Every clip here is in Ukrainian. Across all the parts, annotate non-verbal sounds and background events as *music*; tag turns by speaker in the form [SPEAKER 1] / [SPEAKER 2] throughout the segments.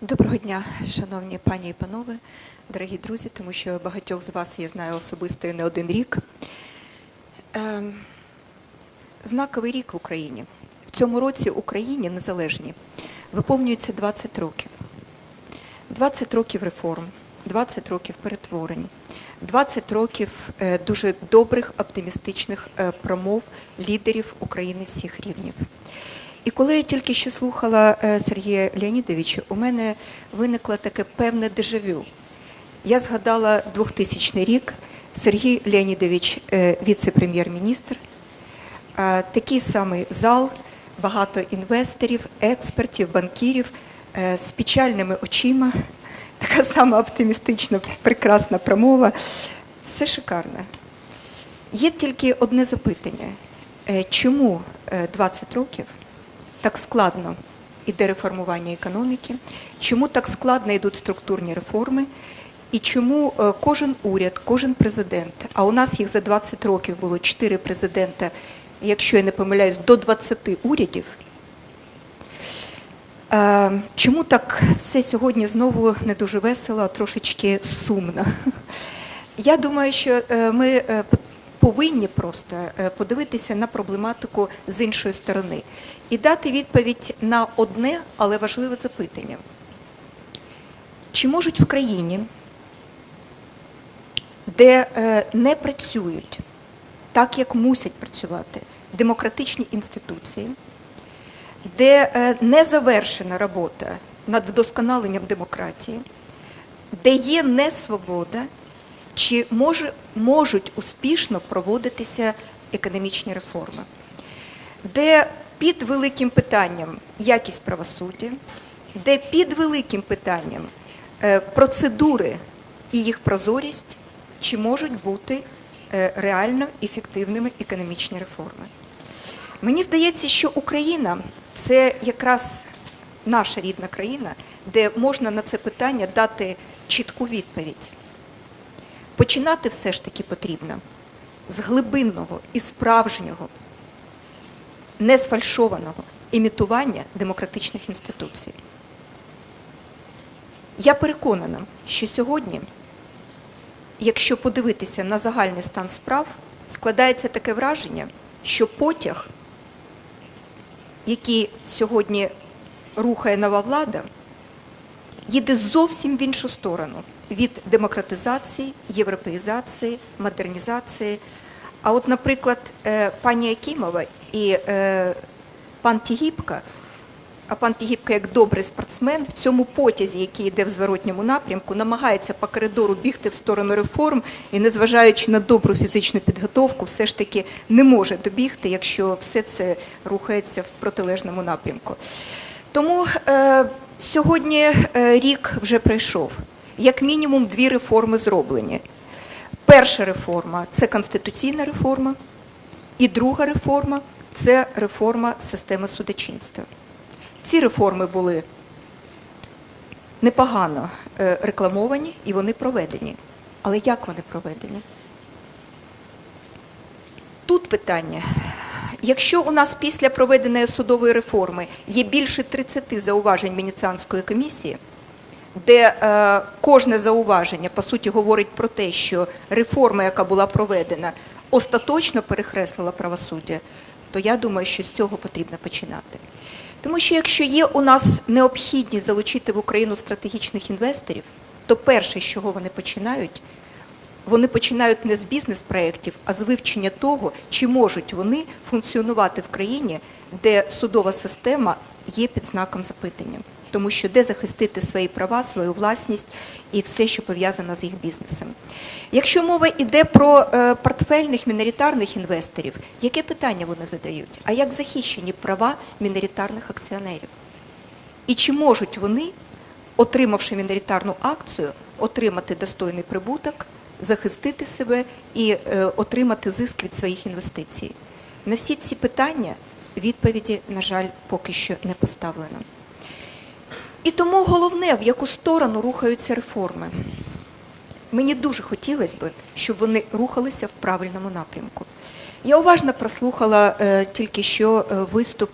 [SPEAKER 1] Доброго дня, шановні пані і панове, дорогі друзі, тому що багатьох з вас я знаю особисто і не один рік. Ем, Знаковий рік в Україні. В цьому році Україні незалежній виповнюється 20 років. 20 років реформ, 20 років перетворень, 20 років е, дуже добрих, оптимістичних е, промов лідерів України всіх рівнів. І коли я тільки що слухала е, Сергія Леонідовича, у мене виникло таке певне дежавю. Я згадала 2000 рік, Сергій Леонідович, е, віце-прем'єр-міністр, такий самий зал, багато інвесторів, експертів, банкірів е, з печальними очима, *laughs* така сама оптимістична, прекрасна промова. Все шикарно. Є тільки одне запитання. Чому е, 20 років так складно йде реформування економіки? Чому так складно йдуть структурні реформи? І чому е, кожен уряд, кожен президент, а у нас їх за 20 років було 4 президента, якщо я не помиляюсь, до 20 урядів, Е, Чому так все сьогодні знову не дуже весело, а трошечки сумно? Я думаю, що е, ми повинні просто е, подивитися на проблематику з іншої сторони і дати відповідь на одне, але важливе запитання. Чи можуть в країні, де е, не працюють так, як мусять працювати демократичні інституції, де е, не завершена робота над вдосконаленням демократії, де є несвобода, чи може, можуть успішно проводитися економічні реформи, де під великим питанням якість правосуддя, де під великим питанням е, процедури і їх прозорість, чи можуть бути е, реально ефективними економічні реформи. Мені здається, що Україна це якраз наша рідна країна, де можна на це питання дати чітку відповідь. Починати все ж таки потрібно з глибинного і справжнього, не сфальшованого імітування демократичних інституцій. Я переконана, що сьогодні, якщо подивитися на загальний стан справ, складається таке враження, що потяг, який сьогодні рухає нова влада, їде зовсім в іншу сторону від демократизації, європеїзації, модернізації. А от, наприклад, е, пані Якимова і е, пан Тігіпка, а пан Тігіпка, як добрий спортсмен, в цьому потязі, який йде в зворотньому напрямку, намагається по коридору бігти в сторону реформ і, незважаючи на добру фізичну підготовку, все ж таки не може добігти, якщо все це рухається в протилежному напрямку. Тому е, сьогодні е, рік вже пройшов. Як мінімум дві реформи зроблені. Перша реформа це конституційна реформа, і друга реформа це реформа системи судочинства. Ці реформи були непогано е, рекламовані і вони проведені. Але як вони проведені? Тут питання. Якщо у нас після проведеної судової реформи є більше 30 зауважень Венеціанської комісії, де е, кожне зауваження по суті говорить про те, що реформа, яка була проведена, остаточно перехреслила правосуддя, то я думаю, що з цього потрібно починати. Тому що якщо є у нас необхідність залучити в Україну стратегічних інвесторів, то перше, з чого вони починають, вони починають не з бізнес-проєктів, а з вивчення того, чи можуть вони функціонувати в країні, де судова система є під знаком запитання. Тому що де захистити свої права, свою власність і все, що пов'язано з їх бізнесом. Якщо мова йде про е, портфельних міноритарних інвесторів, яке питання вони задають? А як захищені права міноритарних акціонерів? І чи можуть вони, отримавши міноритарну акцію, отримати достойний прибуток, захистити себе і е, отримати зиск від своїх інвестицій? На всі ці питання відповіді, на жаль, поки що не поставлено. І тому головне, в яку сторону рухаються реформи. Мені дуже хотілося б, щоб вони рухалися в правильному напрямку. Я уважно прослухала е, тільки що е, виступ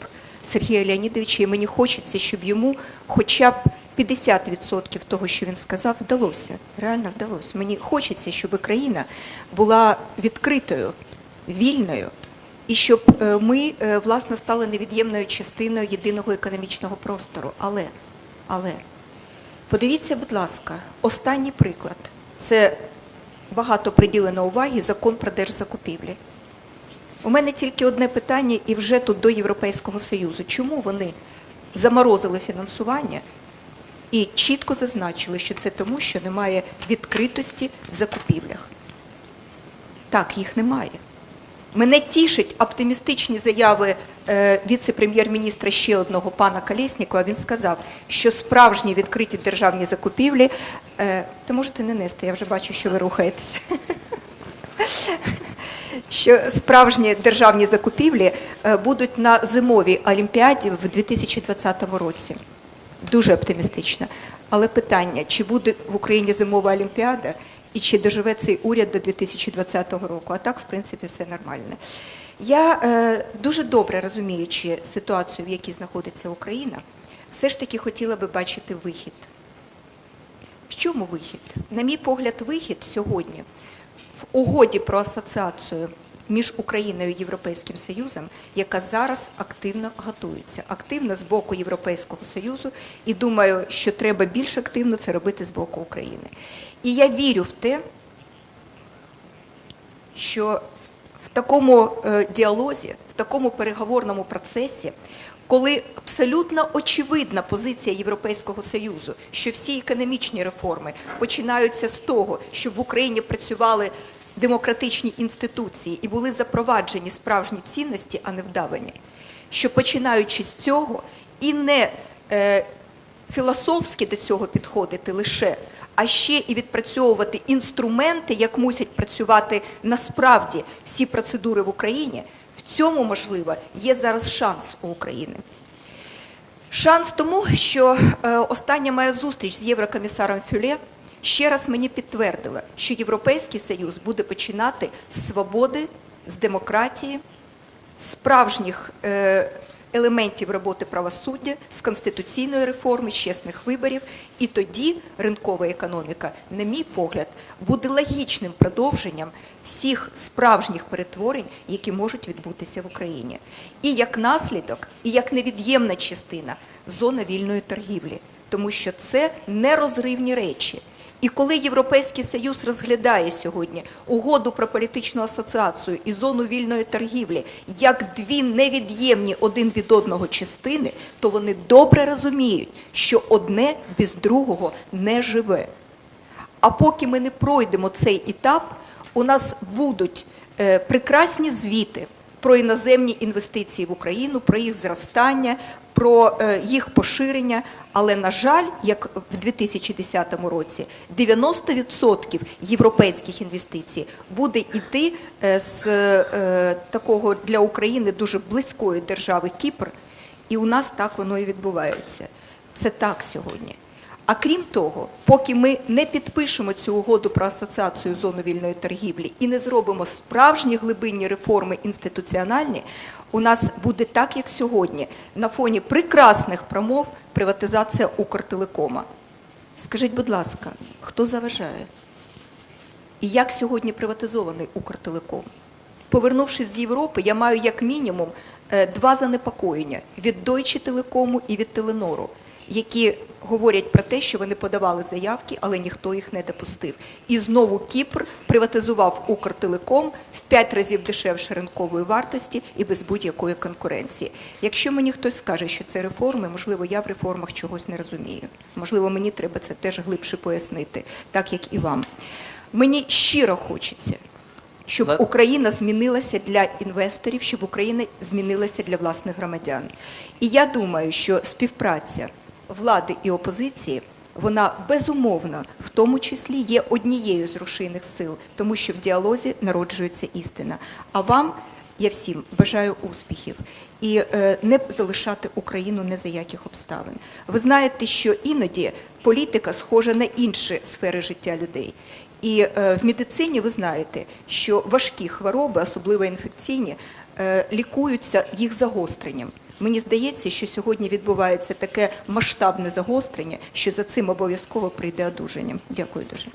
[SPEAKER 1] Сергія Леонідовича, і мені хочеться, щоб йому хоча б 50% того, що він сказав, вдалося. Реально вдалося. Мені хочеться, щоб країна була відкритою, вільною, і щоб е, ми е, власне стали невід'ємною частиною єдиного економічного простору. Але, але подивіться, будь ласка, останній приклад це багато приділено уваги закон про держзакупівлі. У мене тільки одне питання, і вже тут до Європейського Союзу. Чому вони заморозили фінансування і чітко зазначили, що це тому, що немає відкритості в закупівлях? Так, їх немає. Мене тішать оптимістичні заяви е, віце-прем'єр-міністра ще одного пана Колєснікова. Він сказав, що справжні відкриті державні закупівлі. Е, та можете не нести, я вже бачу, що ви рухаєтеся. Що справжні державні закупівлі е, будуть на зимовій олімпіаді в 2020 році. Дуже оптимістично. Але питання, чи буде в Україні зимова олімпіада і чи доживе цей уряд до 2020 року? А так, в принципі, все нормально. Я е, дуже добре розуміючи ситуацію, в якій знаходиться Україна, все ж таки хотіла би бачити вихід. В чому вихід? На мій погляд, вихід сьогодні в угоді про асоціацію між Україною і Європейським Союзом, яка зараз активно готується, активно з боку Європейського Союзу, і думаю, що треба більш активно це робити з боку України. І я вірю в те, що в такому е, діалозі, в такому переговорному процесі, коли абсолютно очевидна позиція Європейського Союзу, що всі економічні реформи починаються з того, щоб в Україні працювали демократичні інституції і були запроваджені справжні цінності, а не вдавані, що починаючи з цього і не е, філософськи до цього підходити лише, а ще і відпрацьовувати інструменти, як мусять працювати насправді всі процедури в Україні, в цьому, можливо, є зараз шанс у України. Шанс тому, що е, остання моя зустріч з єврокомісаром Фюле ще раз мені підтвердила, що Європейський Союз буде починати з свободи, з демократії, справжніх е, елементів роботи правосуддя, з конституційної реформи, з чесних виборів. І тоді ринкова економіка, на мій погляд, буде логічним продовженням всіх справжніх перетворень, які можуть відбутися в Україні. І як наслідок, і як невід'ємна частина зона вільної торгівлі, тому що це нерозривні речі. І коли Європейський Союз розглядає сьогодні угоду про політичну асоціацію і зону вільної торгівлі як дві невід'ємні один від одного частини, то вони добре розуміють, що одне без другого не живе. А поки ми не пройдемо цей етап, у нас будуть е, прекрасні звіти про іноземні інвестиції в Україну, про їх зростання, про е, їх поширення. Але, на жаль, як в 2010 році, 90% європейських інвестицій буде йти е, з е, такого для України дуже близької держави Кіпр, і у нас так воно і відбувається. Це так сьогодні. А крім того, поки ми не підпишемо цю угоду про асоціацію зону вільної торгівлі і не зробимо справжні глибинні реформи інституціональні, у нас буде так, як сьогодні, на фоні прекрасних промов приватизація Укртелекома. Скажіть, будь ласка, хто заважає? І як сьогодні приватизований Укртелеком? Повернувшись з Європи, я маю як мінімум е, два занепокоєння від Deutsche Telekom і від Теленору, які говорять про те, що вони подавали заявки, але ніхто їх не допустив. І знову Кіпр приватизував Укртелеком в п'ять разів дешевше ринкової вартості і без будь-якої конкуренції. Якщо мені хтось скаже, що це реформи, можливо, я в реформах чогось не розумію. Можливо, мені треба це теж глибше пояснити, так як і вам. Мені щиро хочеться. Щоб Україна змінилася для інвесторів, щоб Україна змінилася для власних громадян. І я думаю, що співпраця влади і опозиції вона безумовно в тому числі є однією з рушійних сил, тому що в діалозі народжується істина. А вам я всім бажаю успіхів і е, не залишати Україну не за яких обставин. Ви знаєте, що іноді політика схожа на інші сфери життя людей. І е, в медицині ви знаєте, що важкі хвороби, особливо інфекційні, е, лікуються їх загостренням. Мені здається, що сьогодні відбувається таке масштабне загострення, що за цим обов'язково прийде одужання. Дякую дуже.